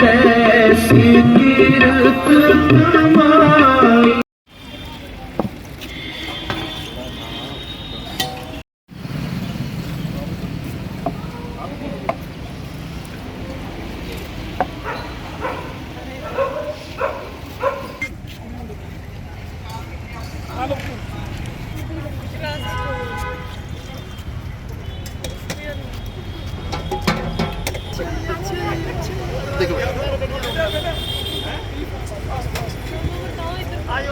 ਕੈਸੀ ਕੀਰਤ ਕਮਾਈ ਉਹ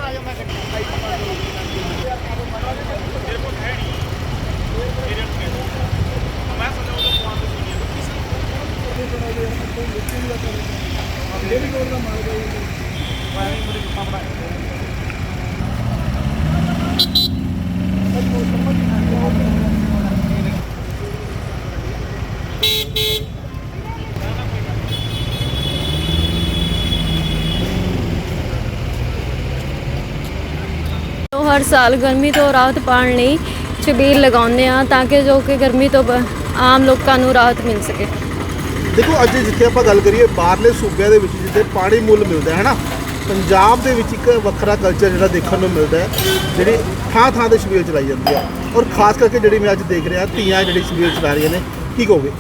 ਹਰ ਸਾਲ ਗਰਮੀ ਤੋਂ ਰਾਹਤ ਪਾਉਣ ਲਈ ਛਬੀਲ ਲਗਾਉਂਦੇ ਆ ਤਾਂ ਕਿ ਜੋ ਕਿ ਗਰਮੀ ਤੋਂ ਆਮ ਲੋਕਾਂ ਨੂੰ ਰਾਹਤ ਮਿਲ ਸਕੇ। ਦੇਖੋ ਅੱਜ ਜਿੱਥੇ ਆਪਾਂ ਗੱਲ ਕਰੀਏ ਬਾਹਰਲੇ ਸੂਬਿਆਂ ਦੇ ਵਿੱਚ ਜਿੱਥੇ ਪਾਣੀ ਮੁੱਲ ਮਿਲਦਾ ਹੈ ਨਾ ਪੰਜਾਬ ਦੇ ਵਿੱਚ ਇੱਕ ਵੱਖਰਾ ਕਲਚਰ ਜਿਹੜਾ ਦੇਖਣ ਨੂੰ ਮਿਲਦਾ ਹੈ ਜਿਹੜੀ ਥਾਂ ਥਾਂ ਤੇ ਛਬੀਲ ਚਲਾਈ ਜਾਂਦੀ ਹੈ। ਔਰ ਖਾਸ ਕਰਕੇ ਜਿਹੜੀ ਮੈਂ ਅੱਜ ਦੇਖ ਰਿਹਾ ਧੀਆਂ ਜਿਹੜੀ ਛਬੀਲ ਚਲਾ ਰਹੀਆਂ ਨੇ ਕੀ ਕਹੋਗੇ?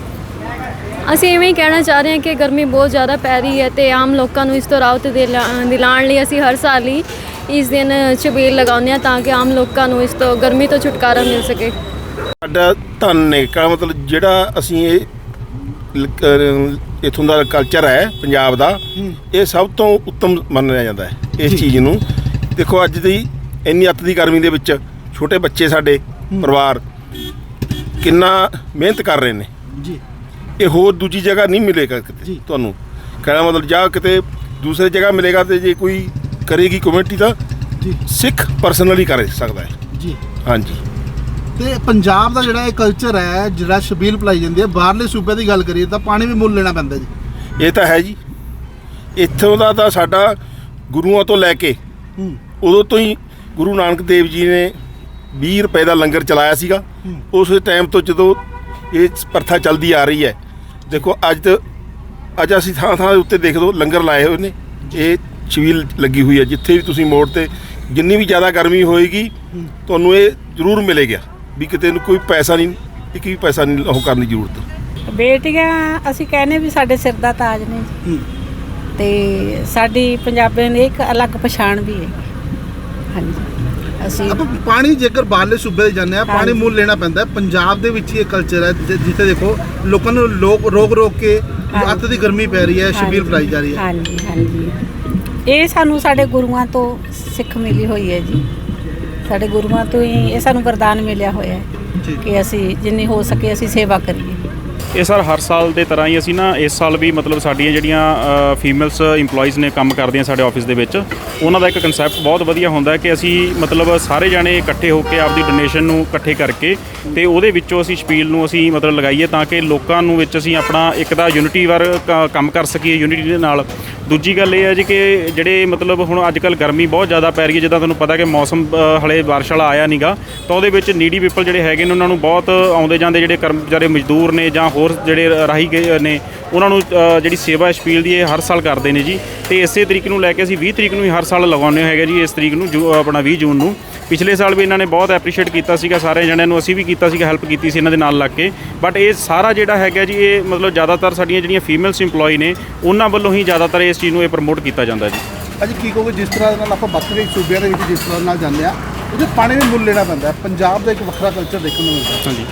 ਅਸੀਂ ਇਵੇਂ ਹੀ ਕਹਿਣਾ ਚਾਹ ਰਹੇ ਹਾਂ ਕਿ ਗਰਮੀ ਬਹੁਤ ਜ਼ਿਆਦਾ ਪੈ ਰਹੀ ਹੈ ਤੇ ਆਮ ਲੋਕਾਂ ਨੂੰ ਇਸ ਤੋਂ ਰਾਹਤ ਦਿਲਾ- ਦਿਲਾਉਣ ਲਈ ਅਸੀਂ ਹਰ ਸਾਲ ਹੀ ਇਸ ਦਿਨ ਛਬੀਲ ਲਗਾਉਂਦੇ ਆ ਤਾਂ ਕਿ ਆਮ ਲੋਕਾਂ ਨੂੰ ਇਸ ਤੋਂ ਗਰਮੀ ਤੋਂ ਛੁਟਕਾਰਾ ਮਿਲ ਸਕੇ। ਸਾਡਾ ਧਨ ਨੇ ਕਾ ਮਤਲਬ ਜਿਹੜਾ ਅਸੀਂ ਇਹ ਇੱਥੋਂ ਦਾ ਕਲਚਰ ਹੈ ਪੰਜਾਬ ਦਾ ਇਹ ਸਭ ਤੋਂ ਉੱਤਮ ਮੰਨਿਆ ਜਾਂਦਾ ਹੈ ਇਸ ਚੀਜ਼ ਨੂੰ। ਦੇਖੋ ਅੱਜ ਦੀ ਇੰਨੀ ਅੱਤ ਦੀ ਗਰਮੀ ਦੇ ਵਿੱਚ ਛੋਟੇ ਬੱਚੇ ਸਾਡੇ ਪਰਿਵਾਰ ਕਿੰਨਾ ਮਿਹਨਤ ਕਰ ਰਹੇ ਨੇ। ਜੀ। ਇਹ ਹੋਰ ਦੂਜੀ ਜਗ੍ਹਾ ਨਹੀਂ ਮਿਲੇਗਾ ਕਿਤੇ। ਤੁਹਾਨੂੰ। ਕਹਿਣਾ ਮਤਲਬ ਜਾਂ ਕਿਤੇ ਦੂਸਰੀ ਜਗ੍ਹਾ ਮਿਲੇਗਾ ਤੇ ਜੇ ਕੋਈ ਕਰੇਗੀ ਕਮੇਟੀ ਤਾਂ ਜੀ। ਸਿੱਖ ਪਰਸਨਲੀ ਕਰ ਸਕਦਾ ਹੈ। ਜੀ। ਹਾਂਜੀ। ਤੇ ਪੰਜਾਬ ਦਾ ਜਿਹੜਾ ਇਹ ਕਲਚਰ ਹੈ ਜਿਹੜਾ ਛਬੀਲ ਪਲਾਈ ਜਾਂਦੀ ਹੈ ਬਾਹਰਲੇ ਸੂਬਿਆਂ ਦੀ ਗੱਲ ਕਰੀਏ ਤਾਂ ਪਾਣੀ ਵੀ ਮੁੱਲ ਲੈਣਾ ਪੈਂਦਾ ਜੀ। ਇਹ ਤਾਂ ਹੈ ਜੀ। ਇੱਥੋਂ ਦਾ ਤਾਂ ਸਾਡਾ ਗੁਰੂਆਂ ਤੋਂ ਲੈ ਕੇ ਹੂੰ। ਉਦੋਂ ਤੋਂ ਹੀ ਗੁਰੂ ਨਾਨਕ ਦੇਵ ਜੀ ਨੇ 20 ਰੁਪਏ ਦਾ ਲੰਗਰ ਚਲਾਇਆ ਸੀਗਾ। ਉਸ ਟਾਈਮ ਤੋਂ ਜਦੋਂ ਇਹ ਪ੍ਰਥਾ ਚੱਲਦੀ ਆ ਰਹੀ ਹੈ ਦੇਖੋ ਅੱਜ ਤੇ ਅੱਜ ਅਸੀਂ ਥਾਂ ਥਾਂ ਦੇ ਉੱਤੇ ਦੇਖ ਲਓ ਲੰਗਰ ਲਾਏ ਹੋਏ ਨੇ। ਇਹ ਛਬੀਲ ਲੱਗੀ ਹੋਈ ਹੈ ਜਿੱਥੇ ਵੀ ਤੁਸੀਂ ਮੋੜ ਤੇ ਜਿੰਨੀ ਵੀ ਜ਼ਿਆਦਾ ਗਰਮੀ ਹੋਏਗੀ ਤੁਹਾਨੂੰ ਇਹ ਜ਼ਰੂਰ ਮਿਲੇਗਾ ਵੀ ਕਿਤੇ ਨੂੰ ਕੋਈ ਪੈਸਾ ਨਹੀਂ ਇੱਕ ਵੀ ਪੈਸਾ ਨਹੀਂ ਉਹ ਕਰਨ ਦੀ ਜ਼ਰੂਰਤ। ਬੇਟੀਆਂ ਅਸੀਂ ਕਹਿੰਦੇ ਵੀ ਸਾਡੇ ਸਿਰ ਦਾ ਤਾਜ ਨੇ ਜੀ। ਤੇ ਸਾਡੀ ਪੰਜਾਬੀਆਂ ਦੀ ਇੱਕ ਅਲੱਗ ਪਛਾਣ ਵੀ ਹੈ। ਹਾਂਜੀ। ਅਸੀਂ ਆਪਾਂ ਪਾਣੀ ਜੇਕਰ ਬਾਹਰਲੇ ਸੂਬੇ ਦੇ ਜਾਂਦੇ ਆ ਪਾਣੀ। ਮੁੱਲ ਲੈਣਾ ਪੈਂਦਾ ਹੈ। ਪੰਜਾਬ ਦੇ ਵਿੱਚ ਹੀ ਇਹ ਕਲਚਰ ਹੈ ਜਿੱਥੇ ਦੇਖੋ ਲੋਕਾਂ ਨੂੰ ਲੋਕ ਰੋਕ ਰੋਕ ਕੇ। ਅੱਤ ਦੀ ਗਰਮੀ ਪੈ ਰਹੀ ਹੈ ਛਬੀਲ ਹਾਂਜੀ, ਪਲਾਈ ਜਾ ਰਹੀ ਹੈ। ਹਾਂਜੀ ਹਾਂਜੀ। ਇਹ ਸਾਨੂੰ ਸਾਡੇ ਗੁਰੂਆਂ ਤੋਂ ਸਿੱਖ ਮਿਲੀ ਹੋਈ ਹੈ ਜੀ ਸਾਡੇ ਗੁਰੂਆਂ ਤੋਂ ਹੀ ਇਹ ਸਾਨੂੰ ਵਰਦਾਨ ਮਿਲਿਆ ਹੋਇਆ ਹੈ। ਕਿ ਅਸੀਂ ਜਿੰਨੀ ਹੋ ਸਕੇ ਅਸੀਂ ਸੇਵਾ ਕਰੀਏ ਇਹ ਸਰ ਹਰ ਸਾਲ ਦੇ ਤਰ੍ਹਾਂ ਹੀ ਅਸੀਂ ਨਾ ਇਸ ਸਾਲ ਵੀ ਮਤਲਬ ਸਾਡੀਆਂ ਜਿਹੜੀਆਂ ਫੀਮੇਲਸ EMPLOYEES ਨੇ ਕੰਮ ਕਰਦੀਆਂ ਸਾਡੇ ਆਫਿਸ ਦੇ ਵਿੱਚ ਉਹਨਾਂ ਦਾ ਇੱਕ ਕਨਸੈਪਟ ਬਹੁਤ ਵਧੀਆ ਹੁੰਦਾ ਹੈ ਕਿ ਅਸੀਂ ਮਤਲਬ ਸਾਰੇ ਜਾਣੇ ਇਕੱਠੇ ਹੋ ਕੇ ਆਪਦੀ ਡੋਨੇਸ਼ਨ ਨੂੰ ਇਕੱਠੇ ਕਰਕੇ ਤੇ ਉਹਦੇ ਵਿੱਚੋਂ ਅਸੀਂ ਸਪੀਲ ਨੂੰ ਅਸੀਂ ਮਤਲਬ ਲਗਾਈਏ ਤਾਂ ਕਿ ਲੋਕਾਂ ਨੂੰ ਵਿੱਚ ਅਸੀਂ ਆਪਣਾ ਇੱਕ ਦਾ ਯੂਨਿਟੀ ਵਰ ਕੰਮ ਕਰ ਸਕੀਏ ਯੂਨਿਟੀ ਦੇ ਨਾਲ ਦੂਜੀ ਗੱਲ ਇਹ ਹੈ ਜੀ ਕਿ ਜਿਹੜੇ ਮਤਲਬ ਹੁਣ ਅੱਜ ਕੱਲ ਗਰਮੀ ਬਹੁਤ ਜ਼ਿਆਦਾ ਪੈ ਰਹੀ ਹੈ, ਜਿੱਦਾਂ ਤੁਹਾਨੂੰ ਪਤਾ ਕਿ ਮੌਸਮ ਹਲੇ ਬਾਰਿਸ਼ ਵਾਲਾ ਆਇਆ ਨਹੀਂਗਾ ਤਾਂ ਉਹਦੇ ਵਿੱਚ ਨੀਡੀ ਪੀਪਲ ਜਿਹੜੇ ਹੈਗੇ ਨੇ, ਉਹਨਾਂ ਨੂੰ ਬਹੁਤ ਆਉਂਦੇ ਜਾਂਦੇ ਜਿਹੜੇ ਕਰਮਚਾਰੀ ਮਜ਼ਦੂਰ ਨੇ ਜਾਂ ਹੋਰ ਜਿਹੜੇ ਰਾਹੀ ਗਏ ਨੇ, ਉਹਨਾਂ ਨੂੰ ਜਿਹੜੀ ਸੇਵਾ ਸਪੀਲ ਦੀ ਇਹ ਹਰ ਸਾਲ ਕਰਦੇ ਨੇ ਜੀ। ਤੇ ਇਸੇ ਤਰੀਕ ਨੂੰ ਲੈ ਕੇ ਅਸੀਂ 20 ਤਰੀਕ ਨੂੰ ਹੀ ਹਰ ਸਾਲ ਲਗਾਉਂਦੇ ਹੈਗੇ ਜੀ, ਇਸ ਤਰੀਕ ਨੂੰ, ਜੂ- ਆਪਣਾ 20 ਜੂਨ ਨੂੰ। ਪਿਛਲੇ ਸਾਲ ਵੀ ਇਹਨਾਂ ਨੇ ਬਹੁਤ ਐਪਰੀਸ਼ੀਏਟ ਕੀਤਾ ਸੀਗਾ ਸਾਰੇ ਜਣਿਆਂ ਨੂੰ ਅਸੀਂ ਵੀ ਕੀਤਾ ਸੀਗਾ ਹੈਲਪ ਕੀਤੀ ਸੀ ਇਹਨਾਂ ਦੇ ਨਾਲ ਲੱਗ ਕੇ। ਬਟ ਇਹ ਸਾਰਾ ਜਿਹੜਾ ਹੈਗਾ ਜੀ ਇਹ ਮਤਲਬ ਜ਼ਿਆਦਾਤਰ ਸਾਡੀਆਂ ਜਿਹੜੀਆਂ ਫੀਮੇਲਸ EMPLOYE ਨੇ ਉਹਨਾਂ ਵੱਲੋਂ ਹੀ ਜ਼ਿਆਦਾਤਰ ਇਸ ਚੀਜ਼ ਨੂੰ ਇਹ ਪ੍ਰਮੋਟ ਕੀਤਾ ਜਾਂਦਾ ਜੀ। ਅੱਜ ਕੀ ਕਹੋਗੇ ਜਿਸ ਤਰ੍ਹਾਂ ਦੇ ਨਾਲ ਆਪਾਂ ਵੱਖਰੇ ਸੂਬਿਆਂ ਦੇ ਵਿੱਚ ਜਿਸ ਤਰ੍ਹਾਂ ਨਾਲ ਜਾਂਦੇ ਆ ਉਹਦੇ ਪਾਣੀ ਵੀ ਮੁੱਲ ਲੈਣਾ ਪੈਂਦਾ ਪੰਜਾਬ ਦਾ ਇੱਕ ਵੱਖਰਾ ਕਲਚਰ ਦੇਖਣ ਨੂੰ ਮਿਲਦਾ ਹਾਂਜੀ।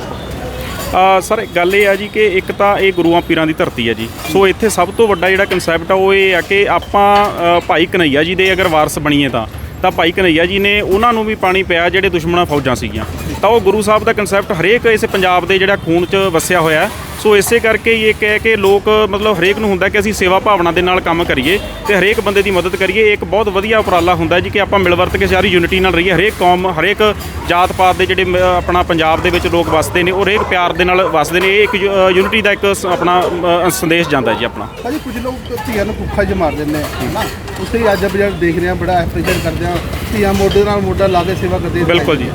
ਆ ਸਰ ਗੱਲ ਇਹ ਆ ਜੀ ਕਿ ਇੱਕ ਤਾਂ ਇਹ ਗੁਰੂਆਂ ਪੀਰਾਂ ਦੀ ਧਰਤੀ ਹੈ ਜੀ। ਸੋ ਇੱਥੇ ਸਭ ਤੋਂ ਵੱਡਾ ਜਿਹੜਾ ਕਨਸੈਪਟ ਆ ਉਹ ਇਹ ਆ ਕਿ ਆਪਾਂ ਭਾਈ ਕਨਈਆ ਜੀ ਦੇ ਅਗਰ ਵਾਰਸ ਬਣੀਏ ਤਾਂ ਤਾਂ ਭਾਈ ਕਨਈਆ ਜੀ ਨੇ ਉਹਨਾਂ ਨੂੰ ਵੀ ਪਾਣੀ ਪਿਆ, ਜਿਹੜੇ ਦੁਸ਼ਮਣਾਂ ਫੌਜਾਂ ਸੀਗੀਆਂ। ਤਾਂ ਉਹ ਗੁਰੂ ਸਾਹਿਬ ਦਾ ਕਨਸੈਪਟ ਹਰੇਕ ਇਸ ਪੰਜਾਬ ਦੇ ਜਿਹੜਾ ਖੂਨ 'ਚ ਵਸਿਆ ਹੋਇਆ ਸੋ ਇਸੇ ਕਰਕੇ ਹੀ ਇਹ ਕਹਿ ਕੇ ਲੋਕ ਮਤਲਬ ਹਰੇਕ ਨੂੰ ਹੁੰਦਾ ਕਿ ਅਸੀਂ ਸੇਵਾ ਭਾਵਨਾ ਦੇ ਨਾਲ ਕੰਮ ਕਰੀਏ ਤੇ ਹਰੇਕ ਬੰਦੇ ਦੀ ਮਦਦ ਕਰੀਏ। ਇਹ ਇੱਕ ਬਹੁਤ ਵਧੀਆ ਉਪਰਾਲਾ ਹੁੰਦਾ ਜੀ ਕਿ ਆਪਾਂ ਮਿਲ ਵਰਤ ਕੇ ਸਾਰੀ ਯੂਨਿਟੀ ਨਾਲ ਰਹੀਏ। ਹਰੇਕ ਕੌਮ ਹਰੇਕ ਜਾਤ ਪਾਤ ਦੇ ਜਿਹੜੇ ਆਪਣਾ ਪੰਜਾਬ ਦੇ ਵਿੱਚ ਲੋਕ ਵਸਦੇ ਨੇ ਉਹ ਹਰੇਕ ਪਿਆਰ ਦੇ ਨਾਲ ਵਸਦੇ ਨੇ। ਇਹ ਇੱਕ ਯੂਨਿਟੀ ਦਾ ਇੱਕ ਆਪਣਾ ਸੰਦੇਸ਼ ਜਾਂਦਾ ਜੀ ਆਪਣਾ। ਭਾਜੀ ਕੁਝ ਲੋਕ ਧੀਆਂ ਨੂੰ ਭੁੱਖਾ ਜਿਹਾ ਮਾਰ ਦਿੰਦੇ ਆ ਨਾ ਉਸੇ ਹੀ ਅੱਜ ਆਪਾਂ ਦੇਖ ਰਹੇ ਆ ਬੜਾ ਐਪਰੀਸ਼ੀਏਟ ਕਰਦੇ ਆ ਧੀਆਂ ਮੋਢੇ ਨਾਲ ਮੋਢਾ ਲਾ ਕੇ ਸੇਵਾ ਕਰਦੇ ਬਿਲਕੁਲ ਜੀ।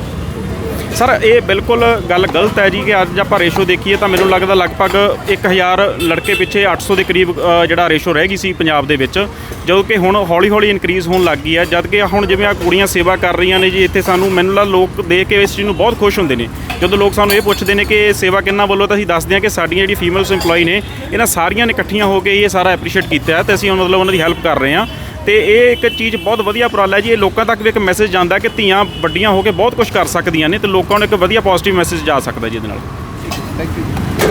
ਸਰ, ਇਹ ਬਿਲਕੁਲ ਗੱਲ ਗਲਤ ਹੈ ਜੀ ਕਿ ਅੱਜ ਆਪਾਂ ਰੇਸ਼ੋ ਦੇਖੀਏ ਤਾਂ ਮੈਨੂੰ ਲੱਗਦਾ ਲਗਭਗ 1000 ਲੜਕੇ ਪਿੱਛੇ 800 ਦੇ ਕਰੀਬ ਜਿਹੜਾ ਰੇਸ਼ੋ ਰਹਿ ਗਈ ਸੀ ਪੰਜਾਬ ਦੇ ਵਿੱਚ। ਜਦੋਂ ਕਿ ਹੁਣ ਹੌਲੀ ਹੌਲੀ ਇਨਕਰੀਜ਼ ਹੋਣ ਲੱਗ ਗਈ ਹੈ। ਜਦ ਕਿ ਹੁਣ ਜਿਵੇਂ ਆ ਕੁੜੀਆਂ ਸੇਵਾ ਕਰ ਰਹੀਆਂ ਨੇ ਜੀ, ਇੱਥੇ ਸਾਨੂੰ ਮੈਨੂੰ ਲੱਗਦਾ ਲੋਕ ਦੇਖ ਕੇ ਇਸ ਚੀਜ਼ ਨੂੰ ਬਹੁਤ ਖੁਸ਼ ਹੁੰਦੇ ਨੇ। ਜਦੋਂ ਲੋਕ ਸਾਨੂੰ ਇਹ ਪੁੱਛਦੇ ਨੇ ਕਿ ਸੇਵਾ ਕਿੰਨਾ ਵੱਲੋਂ, ਤਾਂ ਅਸੀਂ ਦੱਸਦੇ ਹਾਂ ਕਿ ਸਾਡੀਆਂ ਜਿਹੜੀ ਫੀਮੇਲਸ EMPLOYE ਨੇ, ਇਹਨਾਂ ਸਾਰੀਆਂ ਨੇ ਇਕੱਠੀਆਂ ਹੋ ਕੇ ਇਹ ਸਾਰਾ ਐਪਰੀਸ਼ੀਏਟ ਕੀਤਾ ਹੈ ਤੇ ਅਸੀਂ ਮਤਲਬ ਉਹਨਾਂ ਦੀ ਹੈਲਪ ਕਰ ਰਹੇ ਹਾਂ। ਤੇ ਇਹ ਇੱਕ ਚੀਜ਼ ਬਹੁਤ ਵਧੀਆ ਉਪਰਾਲਾ ਹੈ ਜੀ। ਇਹ ਲੋਕਾਂ ਤੱਕ ਵੀ ਇੱਕ ਮੈਸੇਜ ਜਾਂਦਾ ਕਿ ਧੀਆਂ ਵੱਡੀਆਂ ਹੋ ਕੇ ਬਹੁਤ ਕੁਝ ਕਰ ਸਕਦੀਆਂ ਨੇ ਤੇ ਲੋਕਾਂ ਨੂੰ ਇੱਕ ਵਧੀਆ ਪੋਜ਼ਿਟਿਵ ਮੈਸੇਜ ਜਾ ਸਕਦਾ ਜੀ ਇਹਦੇ ਨਾਲ। Thank you